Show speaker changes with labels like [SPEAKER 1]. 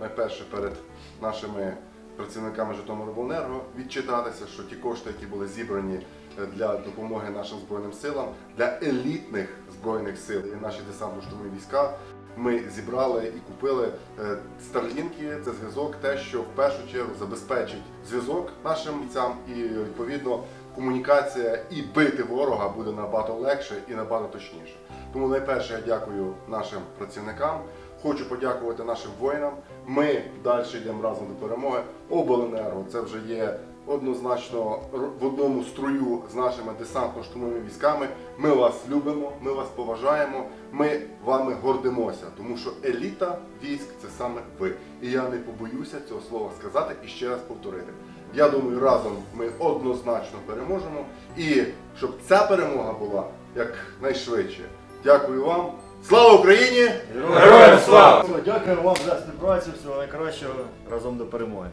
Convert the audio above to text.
[SPEAKER 1] найперше перед нашими працівниками Житомиробленерго відчитатися, що ті кошти, які були зібрані е, для допомоги нашим збройним силам, для елітних збройних сил і наші десантно-штурмові війська. Ми зібрали і купили е, старлінки. Це зв'язок, те, що в першу чергу забезпечить зв'язок нашим бійцям і відповідно комунікація і бити ворога буде набагато легше і набагато точніше. Тому найперше я дякую нашим працівникам. Хочу подякувати нашим воїнам. Ми далі йдемо разом до перемоги. Обленерго це вже є однозначно в одному струю з нашими десантно-штурмовими військами. Ми вас любимо, ми вас поважаємо, ми вами гордимося, тому що еліта військ це саме ви. І я не побоюся цього слова сказати і ще раз повторити. Я думаю, разом ми однозначно переможемо. І щоб ця перемога була якнайшвидше. Дякую вам. Слава Україні!
[SPEAKER 2] Героям слава!
[SPEAKER 3] Дякую вам за співпрацю, всього найкращого разом до перемоги.